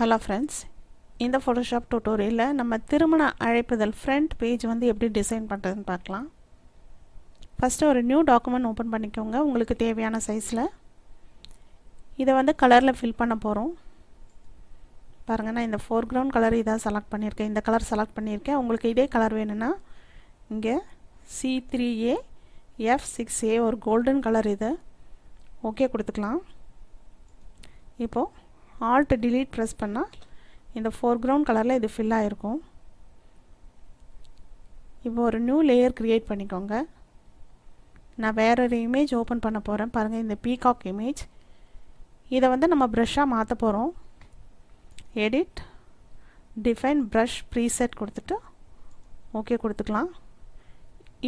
Hello friends இந்த Photoshop டூட்டோரியலில் நம்ம திருமண அழைப்புதல் ஃப்ரண்ட் பேஜ் வந்து எப்படி டிசைன் பண்ணுறதுன்னு பார்க்கலாம். ஃபஸ்ட்டு ஒரு நியூ டாக்குமெண்ட் ஓப்பன் பண்ணிக்கோங்க. உங்களுக்கு தேவையான சைஸில் இதை வந்து கலரில் ஃபில் பண்ண போகிறோம் பாருங்கள் நான் இந்த ஃபோர்க்ரவுண்ட் கலர் இதாக செலக்ட் பண்ணியிருக்கேன். இந்த கலர் செலக்ட் பண்ணியிருக்கேன். உங்களுக்கு இதே கலர் வேணும்னா இங்கே C three A F six A ஒரு கோல்டன் கலர் இது. ஓகே கொடுத்துக்கலாம். இப்போது ஆல்ட் டிலீட் ப்ரெஸ் பண்ணால் இந்த ஃபோர் க்ரௌண்ட் கலரில் இது ஃபில் ஆகிருக்கும் இப்போ ஒரு நியூ லேயர் க்ரியேட் பண்ணிக்கோங்க. நான் வேற ஒரு இமேஜ் ஓப்பன் பண்ண போகிறேன் பாருங்கள் இந்த பீகாக் இமேஜ் இதை வந்து நம்ம ப்ரஷ்ஷாக மாற்ற போகிறோம் எடிட் டிஃபைன் ப்ரஷ் ப்ரீசெட் கொடுத்துட்டு ஓகே கொடுத்துக்கலாம்.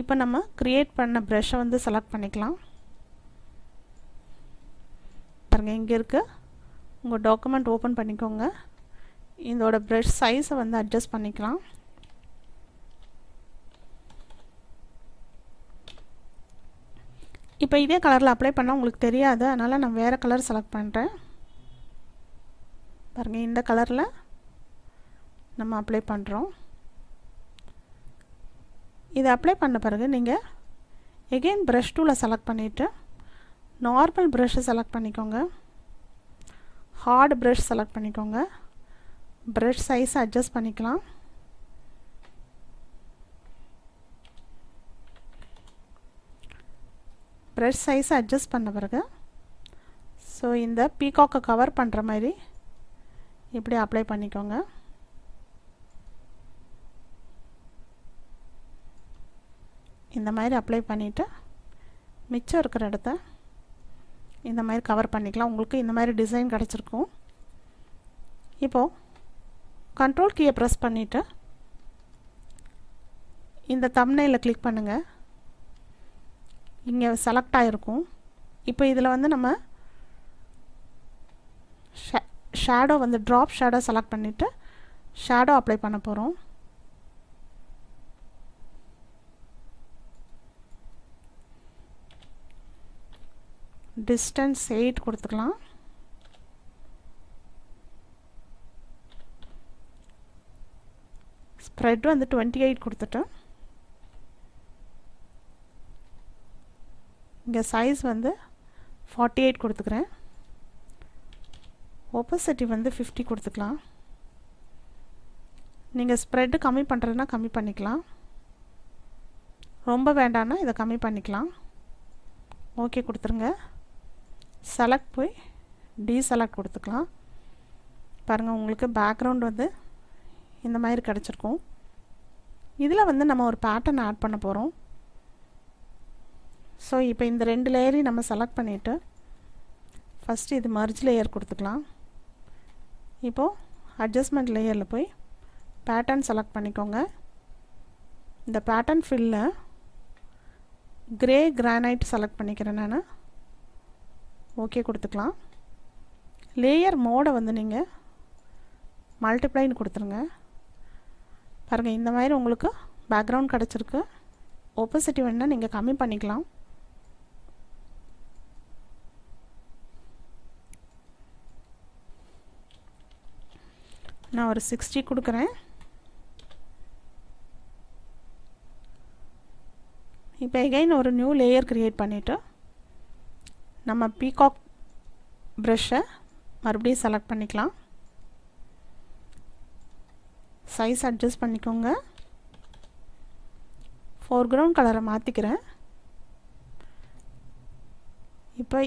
இப்போ நம்ம க்ரியேட் பண்ண ப்ரஷ்ஷை வந்து செலக்ட் பண்ணிக்கலாம். பாருங்கள் இங்கே இருக்குது உங்கள் டாக்குமெண்ட் ஓப்பன் பண்ணிக்கோங்க. இதோட ப்ரஷ் சைஸை வந்து அட்ஜஸ்ட் பண்ணிக்கலாம். இப்போ இதே கலரில் அப்ளை பண்ணால் உங்களுக்கு தெரியாது. அதனால் நான் வேறு கலர் செலக்ட் பண்ணுறேன் பாருங்கள் இந்த கலரில் நம்ம அப்ளை பண்ணுறோம் இதை அப்ளை பண்ண பிறகு நீங்கள் எகெயின் ப்ரஷ் டூவில் செலக்ட் பண்ணிவிட்டு நார்மல் ப்ரஷ்ஷை செலக்ட் பண்ணிக்கோங்க. ஹார்ட் ப்ரஷ் செலக்ட் பண்ணிக்கோங்க. ப்ரஷ் சைஸ் அட்ஜஸ்ட் பண்ணிக்கலாம். ப்ரஷ் சைஸ் அட்ஜஸ்ட் பண்ண பிறகு ஸோ இந்த பீகாக்கை கவர் பண்ணுற மாதிரி இப்படி அப்ளை பண்ணிக்கோங்க. இந்த மாதிரி அப்ளை பண்ணிவிட்டு மிச்சம் இருக்கிற இடத்த இந்த மாதிரி கவர் பண்ணிக்கலாம். உங்களுக்கு இந்த மாதிரி டிசைன் கிடச்சிருக்கும். இப்போது கண்ட்ரோல் கீயை ப்ரெஸ் பண்ணிவிட்டு இந்த தம்னையில் கிளிக் பண்ணுங்கள் இங்கே செலக்ட் ஆகிருக்கும் இப்போ இதில் வந்து நம்ம ஷேடோ வந்து ட்ராப் ஷேடோ செலக்ட் பண்ணிவிட்டு ஷேடோ அப்ளை பண்ண போகிறோம் டிஸ்டன்ஸ் எயிட் கொடுத்துக்கலாம். ஸ்ப்ரெட் வந்து டுவெண்ட்டி எயிட் கொடுத்துட்டோம் இங்கே சைஸ் வந்து ஃபார்ட்டி எயிட் கொடுத்துக்கிறேன். ஒப்போசிட்டி வந்து ஃபிஃப்டி கொடுத்துக்கலாம். நீங்கள் ஸ்ப்ரெட்டு கம்மி பண்ணுறதுனா கம்மி பண்ணிக்கலாம். ரொம்ப வேண்டான்னா இதை கம்மி பண்ணிக்கலாம். ஓகே கொடுத்துருங்க. செலக்ட் போய் டீசெலக்ட் கொடுத்துக்கலாம். பாருங்கள் உங்களுக்கு பேக்ரவுண்ட் வந்து இந்த மாதிரி கிடச்சிருக்கும். இதில் வந்து நம்ம ஒரு பேட்டர்ன் ஆட் பண்ண போகிறோம் ஸோ இப்போ இந்த ரெண்டு லேயரையும் நம்ம செலக்ட் பண்ணிவிட்டு ஃபஸ்ட்டு இது மர்ஜ் லேயர் கொடுத்துக்கலாம். இப்போது அட்ஜஸ்ட்மெண்ட் லேயரில் போய் பேட்டர்ன் செலக்ட் பண்ணிக்கோங்க. இந்த பேட்டர்ன் ஃபில்லில் கிரே கிரானைட் செலக்ட் பண்ணிக்கிறேன் நான். ஓகே கொடுத்துக்கலாம். லேயர் மோடை வந்து நீங்கள் மல்டிப்ளைன்னு கொடுத்துருங்க. பாருங்கள் இந்த மாதிரி உங்களுக்கு பேக்ரவுண்ட் கிடச்சிருக்கு. ஒப்போசிட்டி வேணால் நீங்கள் கம்மி பண்ணிக்கலாம். நான் ஒரு சிக்ஸ்டி கொடுக்குறேன். இப்போ எகைன் ஒரு நியூ லேயர் க்ரியேட் பண்ணிவிட்டு நம்ம பீகாக் ப்ரெஷ்ஷை மறுபடியும் செலக்ட் பண்ணிக்கலாம். சைஸ் அட்ஜஸ்ட் பண்ணிக்கோங்க. ஃபோர் கிரவுண்ட் கலரை மாற்றிக்கிறேன் இப்போ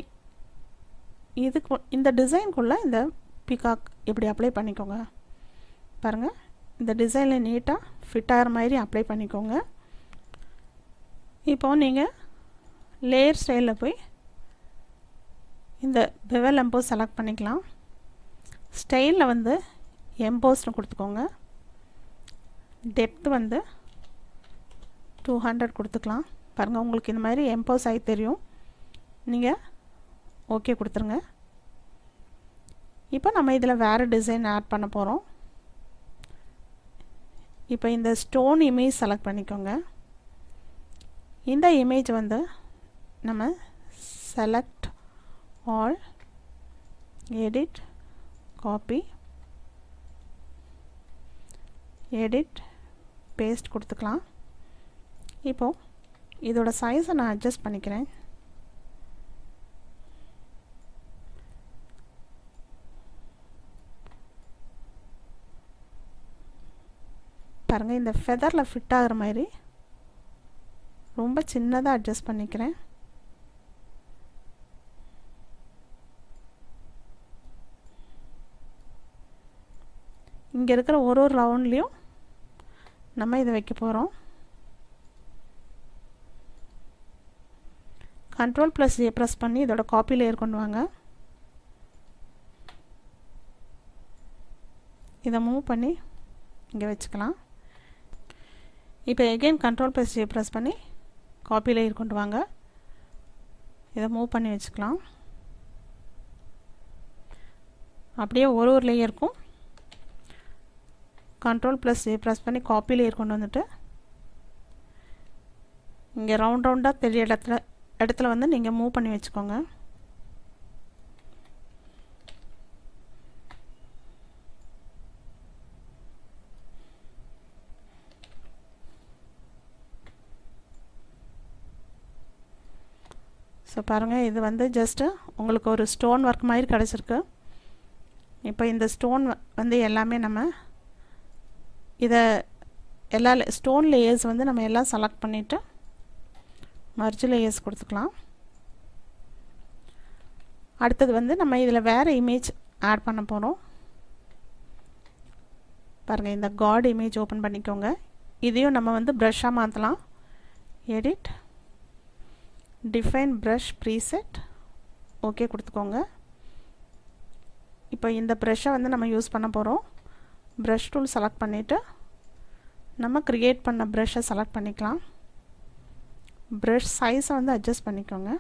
இதுக்கு இந்த டிசைனுக்குள்ளே இந்த பிகாக் இப்படி அப்ளை பண்ணிக்கோங்க. பாருங்கள் இந்த டிசைனில் நீட்டாக ஃபிட் ஆகிற மாதிரி அப்ளை பண்ணிக்கோங்க. இப்போது நீங்கள் லேயர் ஸ்டைலில் போய் இந்த பெவல் எம்போஸ் செலக்ட் பண்ணிக்கலாம். ஸ்டைலில் வந்து எம்போஸ்னு கொடுத்துக்கோங்க. டெப்த் வந்து டூ ஹண்ட்ரட் கொடுத்துக்கலாம். பாருங்கள் உங்களுக்கு இந்த மாதிரி எம்போஸ் ஆகி தெரியும். நீங்கள் ஓகே கொடுத்துருங்க. இப்போ நம்ம இதில் வேறு டிசைன் ஆட் பண்ண போகிறோம் இப்போ இந்த ஸ்டோன் இமேஜ் செலக்ட் பண்ணிக்கோங்க. இந்த இமேஜ் வந்து நம்ம select all edit copy edit paste கொடுத்துக்கலாம். இப்போது இதோட சைஸை நான் அட்ஜஸ்ட் பண்ணிக்கிறேன். பாருங்கள் இந்த ஃபெதரில் ஃபிட் ஆகிற மாதிரி ரொம்ப சின்னதாக அட்ஜஸ்ட் பண்ணிக்கிறேன். இங்கே இருக்கிற ஒரு ஒரு ரவுண்ட்லேயும் நம்ம இதை வைக்க போகிறோம் கண்ட்ரோல் ப்ளஸ் ஏ ப்ரெஸ் பண்ணி இதோட காப்பி லேயர் கொண்டு வாங்க. இதை மூவ் பண்ணி இங்கே வச்சுக்கலாம். இப்போ again control plus J press பண்ணி காப்பி லேயர் கொண்டு வாங்க. இதை மூவ் பண்ணி வச்சுக்கலாம். அப்படியே ஒரு ஒரு லேயருக்கும் கண்ட்ரோல் ப்ளஸ் ஜே ப்ரெஸ் பண்ணி காப்பி லேயர் கொண்டு வந்துட்டு இங்கே ரவுண்ட் ரவுண்டாக தெரிய இடத்துல இடத்துல வந்து நீங்கள் மூவ் பண்ணி வச்சுக்கோங்க. ஸோ பாருங்கள் இது வந்து ஜஸ்ட்டு உங்களுக்கு ஒரு ஸ்டோன் ஒர்க் மாதிரி கிடச்சிருக்கு. இப்போ இந்த ஸ்டோன் வந்து எல்லாமே நம்ம இதை எல்லா ஸ்டோன் லேயர்ஸ் வந்து நம்ம எல்லாம் செலக்ட் பண்ணிவிட்டு மர்ஜ் லேயர்ஸ் கொடுத்துக்கலாம். அடுத்தது வந்து நம்ம இதில் வேறு இமேஜ் ஆட் பண்ண போகிறோம் பாருங்கள் இந்த காட் இமேஜ் ஓப்பன் பண்ணிக்கோங்க. இதையும் நம்ம வந்து ப்ரஷ்ஷாக மாற்றலாம் edit define brush preset okay கொடுத்துக்கோங்க. இப்போ இந்த ப்ரஷ்ஷை வந்து நம்ம யூஸ் பண்ண போகிறோம் ப்ரஷ் டூல் செலக்ட் பண்ணிவிட்டு நம்ம க்ரியேட் பண்ண ப்ரஷ்ஷை செலக்ட் பண்ணிக்கலாம். ப்ரஷ் சைஸை வந்து அட்ஜஸ்ட் பண்ணிக்கோங்க.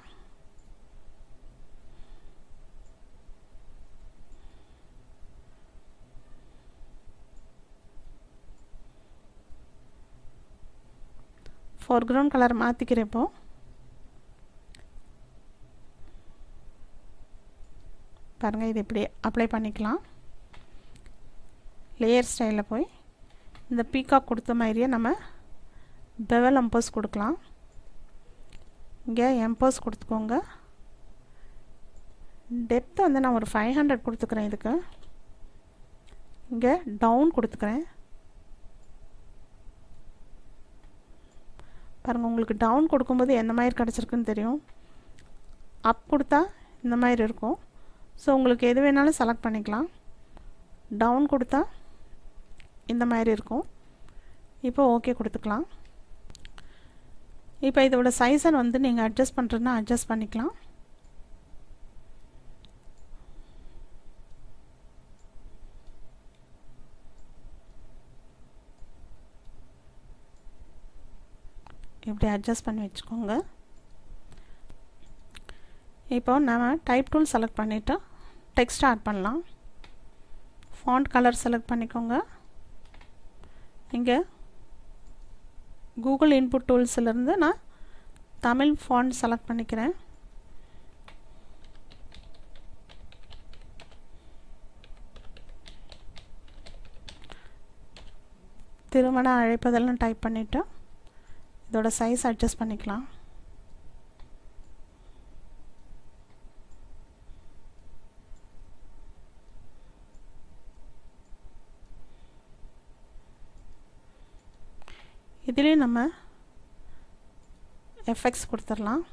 ஃபோர்க்ரவுண்ட் கலர் மாற்றிக்கிறப்போ பாருங்கள் இது இப்படி அப்ளை பண்ணிக்கலாம். லேயர் ஸ்டைலில் போய் இந்த பீகாக் கொடுத்த மாதிரியே நம்ம பெவல் எம்போஸ் கொடுக்கலாம். இங்கே எம்போஸ் கொடுத்துக்கோங்க. டெப்த் வந்து நான் ஒரு ஃபைவ் ஹண்ட்ரட் கொடுத்துக்கிறேன் இதுக்கு. இங்கே டவுன் கொடுத்துக்கிறேன். பாருங்கள் உங்களுக்கு டவுன் கொடுக்கும்போது எந்த மாதிரி கிடச்சிருக்குன்னு தெரியும். அப் கொடுத்தா இந்த மாதிரி இருக்கும். ஸோ உங்களுக்கு எது வேணாலும் செலக்ட் பண்ணிக்கலாம். டவுன் கொடுத்தா இந்த மாதிரி இருக்கும். இப்போ ஓகே கொடுத்துக்கலாம். இப்போ இதோட சைஸை வந்து நீங்கள் அட்ஜஸ்ட் பண்ணுறதுனா அட்ஜஸ்ட் பண்ணிக்கலாம். இப்படி அட்ஜஸ்ட் பண்ணி வச்சுக்கோங்க. இப்போ நம்ம டைப் டூல் செலக்ட் பண்ணிவிட்டு டெக்ஸ்ட் ஆட் பண்ணலாம். ஃபாண்ட் கலர் செலக்ட் பண்ணிக்கோங்க. இங்கே கூகுள் இன்புட் டூல்ஸ்லேருந்து நான் தமிழ் ஃபாண்ட் செலக்ட் பண்ணிக்கிறேன். திருமண அழைப்பதெல்லாம் டைப் பண்ணிவிட்டு இதோட சைஸ் அட்ஜஸ்ட் பண்ணிக்கலாம். இதுலேயும் நம்ம எஃபெக்ட்ஸ் கொடுத்துடலாம்.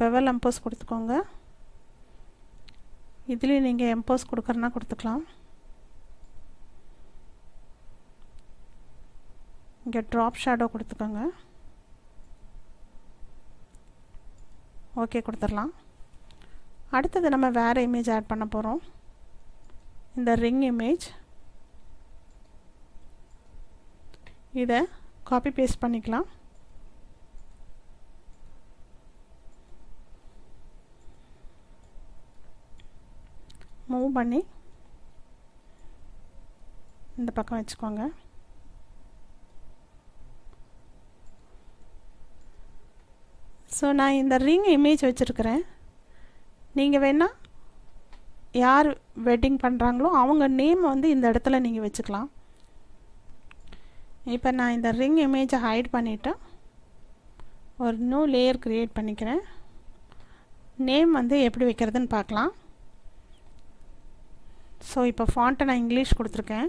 பெவல் எம்போஸ் கொடுத்துக்கோங்க. இதுலேயும் நீங்கள் எம்போஸ் கொடுக்குறனா கொடுத்துக்கலாம். இங்கே ட்ராப் ஷேடோ கொடுத்துக்கோங்க. ஓகே கொடுத்துடலாம். அடுத்தது நம்ம வேறு இமேஜ் ஆட் பண்ண போகிறோம் இந்த ரிங் இமேஜ் இதை காப்பி பேஸ்ட் பண்ணிக்கலாம். மூவ் பண்ணி இந்த பக்கம் வச்சுக்கோங்க. ஸோ நான் இந்த ரிங் இமேஜ் வச்சுருக்கிறேன். நீங்கள் வேணால் யார் வெட்டிங் பண்ணுறாங்களோ அவங்க நேம் வந்து இந்த இடத்துல நீங்கள் வச்சுக்கலாம். இப்போ நான் இந்த ரிங் இமேஜை ஹைட் பண்ணிவிட்டு ஒரு நியூ லேயர் க்ரியேட் பண்ணிக்கிறேன். நேம் வந்து எப்படி வைக்கிறதுன்னு பார்க்கலாம். ஸோ இப்போ ஃபாண்ட்டை நான் இங்கிலீஷ் கொடுத்துருக்கேன்.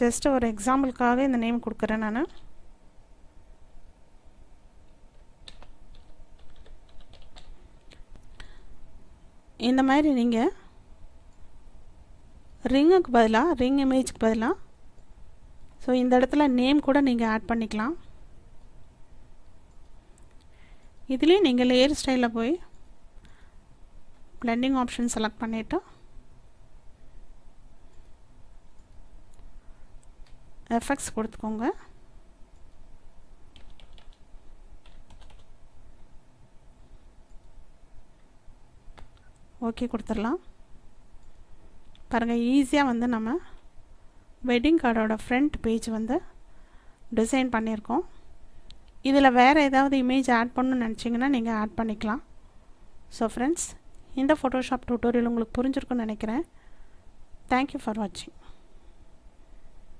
ஜஸ்ட் ஒரு எக்ஸாம்பிளுக்காக இந்த நேம் கொடுக்குறேன் நான். இந்த மாதிரி நீங்கள் ரிங்குக்கு பதிலாக ரிங் இமேஜுக்கு பதிலாக ஸோ இந்த இடத்துல நேம் கூட நீங்கள் ஆட் பண்ணிக்கலாம். இதுலேயும் நீங்கள் லேயர் ஸ்டைலில் போய் பிளெண்டிங் ஆப்ஷன் செலக்ட் பண்ணிவிட்டு எஃபெக்ட்ஸ் கொடுத்துக்கோங்க. ஓகே கொடுத்துடலாம். பாருங்கள் ஈஸியாக வந்து நம்ம வெட்டிங் கார்டோட ஃப்ரண்ட் பேஜ் வந்து டிசைன் பண்ணியிருக்கோம். இதில் வேறு ஏதாவது இமேஜ் ஆட் பண்ணணும்னு நினச்சிங்கன்னா நீங்கள் ஆட் பண்ணிக்கலாம். ஸோ ஃப்ரெண்ட்ஸ் இந்த ஃபோட்டோஷாப் டூட்டோரியல் உங்களுக்கு புரிஞ்சிருக்குன்னு நினைக்கிறேன். தேங்க்யூ ஃபார் வாட்சிங்